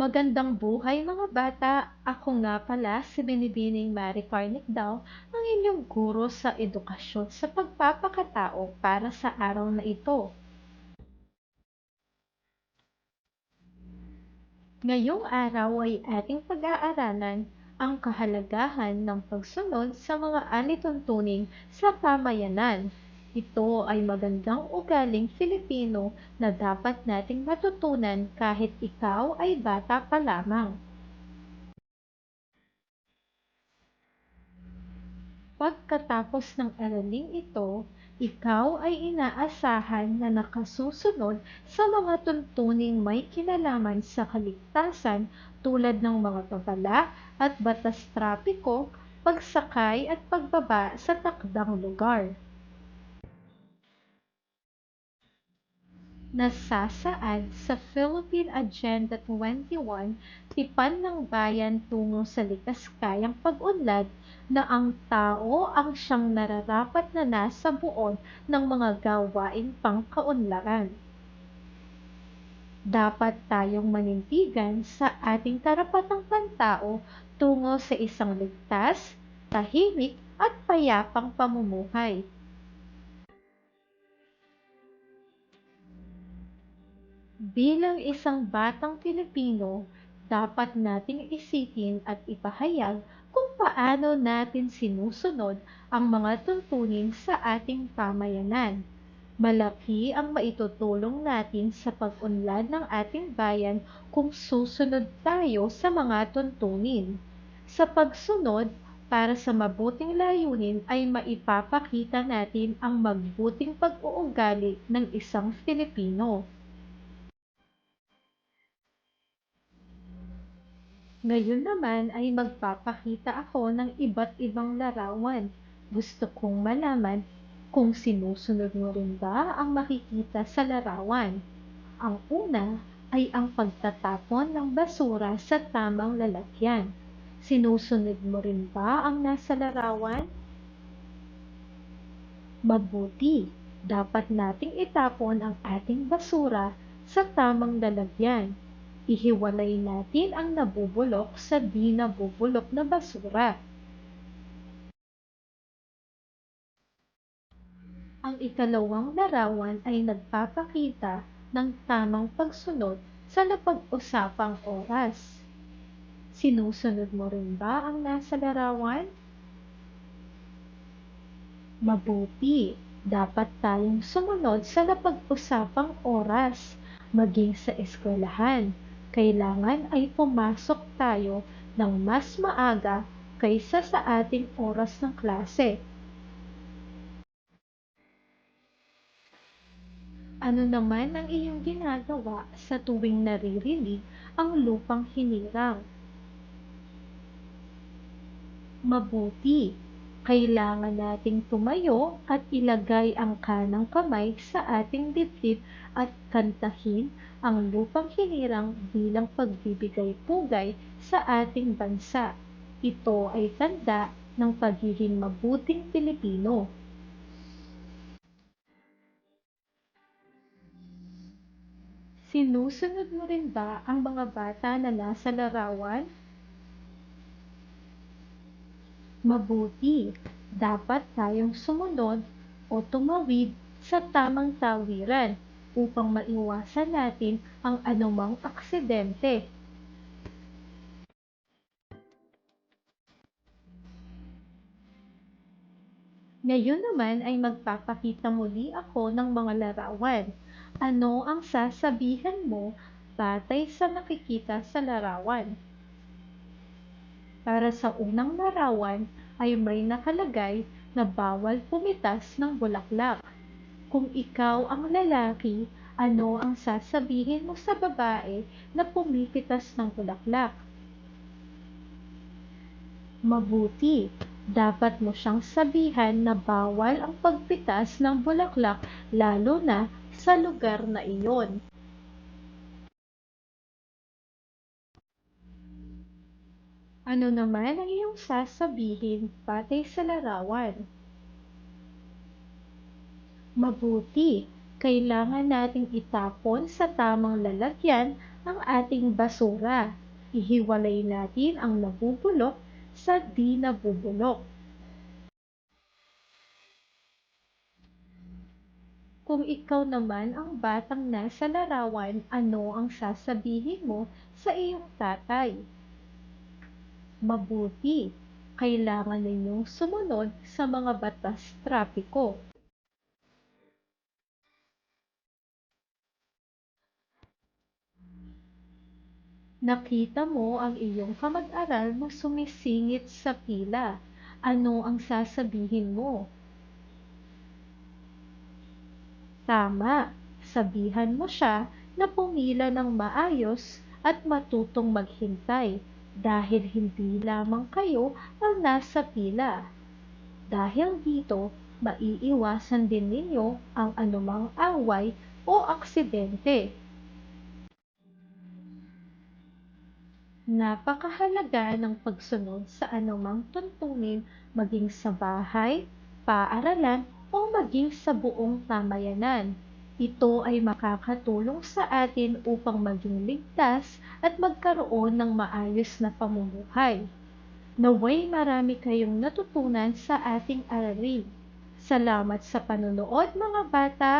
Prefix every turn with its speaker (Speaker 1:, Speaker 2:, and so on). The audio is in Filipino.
Speaker 1: Magandang buhay mga bata! Ako nga pala si Binibining Mary Carnic daw, ang inyong guro sa edukasyon sa pagpapakatao para sa araw na ito. Ngayong araw ay ating pag-aaralan ang kahalagahan ng pagsunod sa mga alituntunin sa pamayanan. Ito ay magandang ugaling Filipino na dapat nating matutunan kahit ikaw ay bata pa lamang. Pagkatapos ng araling ito, ikaw ay inaasahan na nakasusunod sa mga tuntuning may kinalaman sa kaligtasan tulad ng mga babala at batas trapiko, pagsakay at pagbaba sa takdang lugar. Nasasaad sa Philippine Agenda 21, tipan ng bayan tungo sa likas kayang pag-unlad na ang tao ang siyang nararapat na nasa buod ng mga gawaing pangkaunlaran. Dapat tayong manindigan sa ating karapatang pantao tungo sa isang ligtas, tahimik at payapang pamumuhay. Bilang isang batang Pilipino, dapat nating isipin at ipahayag kung paano natin sinusunod ang mga tuntunin sa ating pamayanan. Malaki ang maitutulong natin sa pag-unlad ng ating bayan kung susunod tayo sa mga tuntunin. Sa pagsunod, para sa mabuting layunin ay maipapakita natin ang magbuting pag-uugali ng isang Filipino. Ngayon naman ay magpapakita ako ng iba't ibang larawan. Gusto kong malaman kung sinusunod mo rin ba ang makikita sa larawan. Ang una ay ang pagtatapon ng basura sa tamang lalagyan. Sinusunod mo rin ba ang nasa larawan? Mabuti, dapat nating itapon ang ating basura sa tamang lalagyan Ihiwalay natin ang nabubulok sa di nabubulok na basura. Ang ikalawang larawan ay nagpapakita ng tamang pagsunod sa napag-usapang oras. Sinusunod mo rin ba ang nasa larawan? Mabuti, dapat tayong sumunod sa napag-usapang oras, maging sa eskwelahan, kailangan ay pumasok tayo ng mas maaga kaysa sa ating oras ng klase. Ano naman ang iyong ginagawa sa tuwing naririnig ang lupang hinirang? Mabuti, kailangan nating tumayo at ilagay ang kanang kamay sa ating dibdib at kantahin ang lupang hinirang bilang pagbibigay pugay sa ating bansa. Ito ay tanda ng pagiging mabuting Pilipino. Sinusunod mo rin ba ang mga bata na nasa larawan? Mabuti, dapat tayong sumunod o tumawid sa tamang tawiran upang maiwasan natin ang anumang aksidente. Ngayon naman ay magpapakita muli ako ng mga larawan. Ano ang sasabihan mo batay sa nakikita sa larawan? Para sa unang larawan ay may nakalagay na bawal pumitas ng bulaklak. Kung ikaw ang lalaki, ano ang sasabihin mo sa babae na pumipitas ng bulaklak? Mabuti, dapat mo siyang sabihan na bawal ang pagpitas ng bulaklak lalo na sa lugar na iyon. Ano naman ang iyong sasabihin patay sa larawan? Mabuti, kailangan nating itapon sa tamang lalagyan ang ating basura. Ihiwalay natin ang nabubulok sa di nabubulok. Kung ikaw naman ang batang nasa larawan, ano ang sasabihin mo sa iyong tatay? Mabuti, kailangan ninyong sumunod sa mga batas trapiko. Nakita mo ang iyong kamag-aral na sumisingit sa pila. Ano ang sasabihin mo? Tama, sabihan mo siya na pumila ng maayos at matutong maghintay dahil hindi lamang kayo ang nasa pila. Dahil dito, maiiwasan din ninyo ang anumang away o aksidente. Napakahalaga ng pagsunod sa anumang tuntunin maging sa bahay, paaralan o maging sa buong pamayanan. Ito ay makakatulong sa atin upang maging ligtas at magkaroon ng maayos na pamumuhay. Naway marami kayong natutunan sa ating aralin. Salamat sa panonood mga bata